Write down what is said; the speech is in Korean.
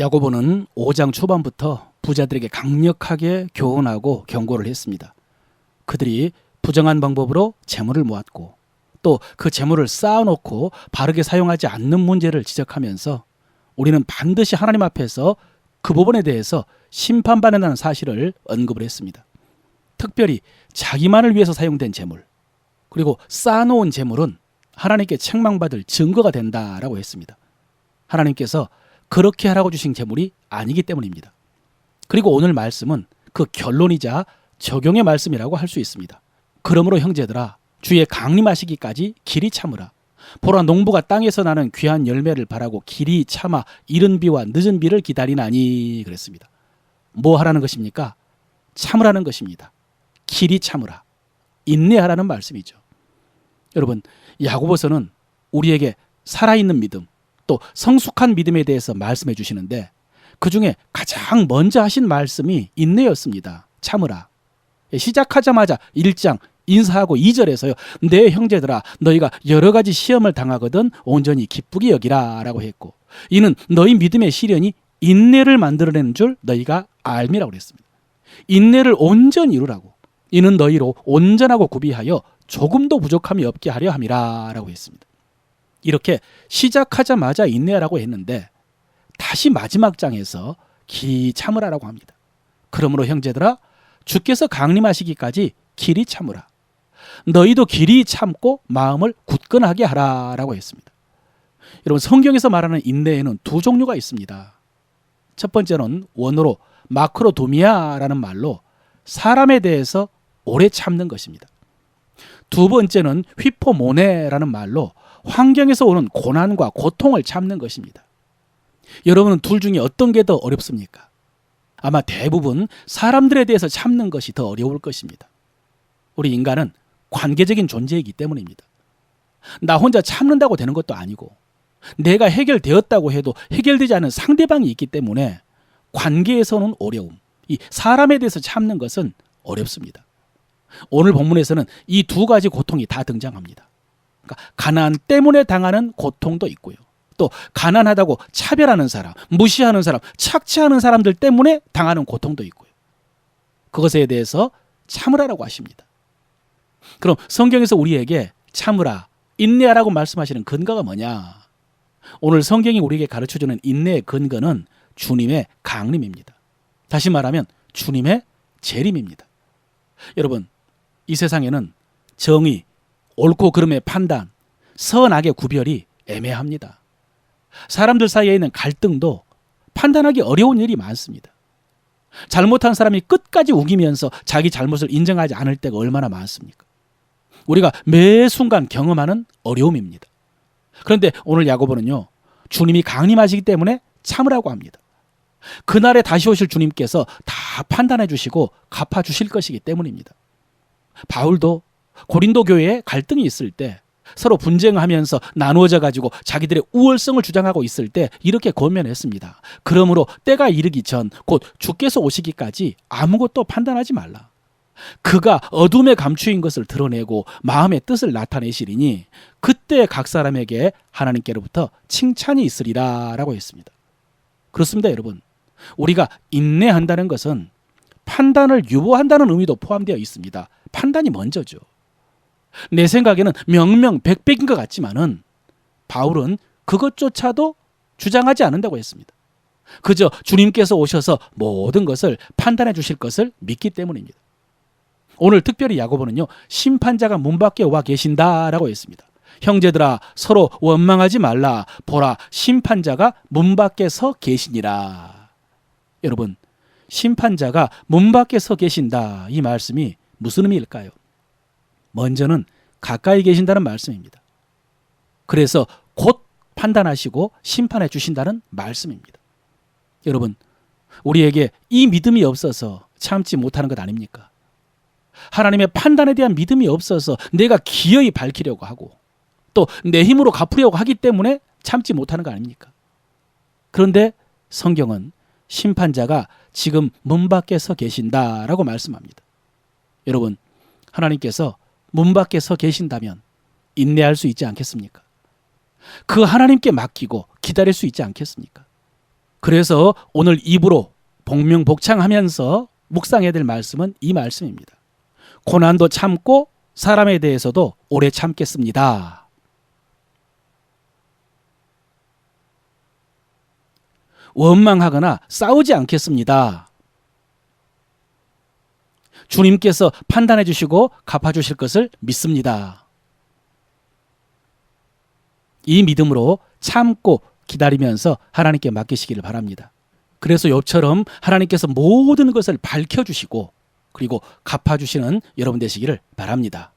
야고보는 5장 초반부터 부자들에게 강력하게 교훈하고 경고를 했습니다. 그들이 부정한 방법으로 재물을 모았고 또 그 재물을 쌓아놓고 바르게 사용하지 않는 문제를 지적하면서 우리는 반드시 하나님 앞에서 그 부분에 대해서 심판받는다는 사실을 언급을 했습니다. 특별히 자기만을 위해서 사용된 재물 그리고 쌓아놓은 재물은 하나님께 책망받을 증거가 된다라고 했습니다. 하나님께서 그렇게 하라고 주신 재물이 아니기 때문입니다. 그리고 오늘 말씀은 그 결론이자 적용의 말씀이라고 할 수 있습니다. 그러므로 형제들아 주의 강림하시기까지 길이 참으라. 보라 농부가 땅에서 나는 귀한 열매를 바라고 길이 참아 이른 비와 늦은 비를 기다리나니 그랬습니다. 뭐 하라는 것입니까? 참으라는 것입니다. 길이 참으라. 인내하라는 말씀이죠. 여러분, 야고보서는 우리에게 살아있는 믿음, 또 성숙한 믿음에 대해서 말씀해 주시는데 그 중에 가장 먼저 하신 말씀이 인내였습니다. 참으라. 예, 시작하자마자 1장 인사하고 2절에서요. 내 형제들아 너희가 여러 가지 시험을 당하거든 온전히 기쁘게 여기라라고 했고 이는 너희 믿음의 시련이 인내를 만들어내는 줄 너희가 알미라고 그랬습니다. 인내를 온전히 이루라고 이는 너희로 온전하고 구비하여 조금도 부족함이 없게 하려 함이라라고 했습니다. 이렇게 시작하자마자 인내하라고 했는데 다시 마지막 장에서 기 참으라라고 합니다. 그러므로 형제들아 주께서 강림하시기까지 길이 참으라. 너희도 길이 참고 마음을 굳건하게 하라라고 했습니다. 여러분 성경에서 말하는 인내에는 두 종류가 있습니다. 첫 번째는 원어로 마크로도미아라는 말로 사람에 대해서 오래 참는 것입니다. 두 번째는 휘포모네라는 말로 환경에서 오는 고난과 고통을 참는 것입니다. 여러분은 둘 중에 어떤 게 더 어렵습니까? 아마 대부분 사람들에 대해서 참는 것이 더 어려울 것입니다. 우리 인간은 관계적인 존재이기 때문입니다. 나 혼자 참는다고 되는 것도 아니고 내가 해결되었다고 해도 해결되지 않은 상대방이 있기 때문에 관계에서는 어려움, 이 사람에 대해서 참는 것은 어렵습니다. 오늘 본문에서는 이 두 가지 고통이 다 등장합니다. 그러니까 가난 때문에 당하는 고통도 있고요. 또 가난하다고 차별하는 사람, 무시하는 사람, 착취하는 사람들 때문에 당하는 고통도 있고요. 그것에 대해서 참으라라고 하십니다. 그럼 성경에서 우리에게 참으라, 인내하라고 말씀하시는 근거가 뭐냐? 오늘 성경이 우리에게 가르쳐 주는 인내의 근거는 주님의 강림입니다. 다시 말하면 주님의 재림입니다. 여러분, 이 세상에는 정의, 옳고 그름의 판단, 선악의 구별이 애매합니다. 사람들 사이에 있는 갈등도 판단하기 어려운 일이 많습니다. 잘못한 사람이 끝까지 우기면서 자기 잘못을 인정하지 않을 때가 얼마나 많습니까? 우리가 매 순간 경험하는 어려움입니다. 그런데 오늘 야고보는요, 주님이 강림하시기 때문에 참으라고 합니다. 그날에 다시 오실 주님께서 다 판단해 주시고 갚아 주실 것이기 때문입니다. 바울도 고린도 교회에 갈등이 있을 때 서로 분쟁하면서 나누어져 가지고 자기들의 우월성을 주장하고 있을 때 이렇게 권면했습니다. 그러므로 때가 이르기 전 곧 주께서 오시기까지 아무것도 판단하지 말라. 그가 어둠에 감추인 것을 드러내고 마음의 뜻을 나타내시리니 그때 각 사람에게 하나님께로부터 칭찬이 있으리라라고 했습니다. 그렇습니다, 여러분. 우리가 인내한다는 것은 판단을 유보한다는 의미도 포함되어 있습니다. 판단이 먼저죠. 내 생각에는 명명 백백인 것 같지만은 바울은 그것조차도 주장하지 않는다고 했습니다. 그저 주님께서 오셔서 모든 것을 판단해 주실 것을 믿기 때문입니다. 오늘 특별히 야고보는요 심판자가 문 밖에 와 계신다라고 했습니다. 형제들아 서로 원망하지 말라 보라 심판자가 문 밖에 서 계시니라. 여러분 심판자가 문 밖에 서 계신다 이 말씀이 무슨 의미일까요? 먼저는 가까이 계신다는 말씀입니다. 그래서 곧 판단하시고 심판해 주신다는 말씀입니다. 여러분, 우리에게 이 믿음이 없어서 참지 못하는 것 아닙니까? 하나님의 판단에 대한 믿음이 없어서 내가 기어이 밝히려고 하고 또 내 힘으로 갚으려고 하기 때문에 참지 못하는 거 아닙니까? 그런데 성경은 심판자가 지금 문 밖에 서 계신다라고 말씀합니다. 여러분, 하나님께서 문 밖에 서 계신다면 인내할 수 있지 않겠습니까? 그 하나님께 맡기고 기다릴 수 있지 않겠습니까? 그래서 오늘 입으로 복명복창하면서 묵상해야 될 말씀은 이 말씀입니다. 고난도 참고 사람에 대해서도 오래 참겠습니다. 원망하거나 싸우지 않겠습니다. 주님께서 판단해 주시고 갚아 주실 것을 믿습니다. 이 믿음으로 참고 기다리면서 하나님께 맡기시기를 바랍니다. 그래서 욥처럼 하나님께서 모든 것을 밝혀 주시고 그리고 갚아 주시는 여러분 되시기를 바랍니다.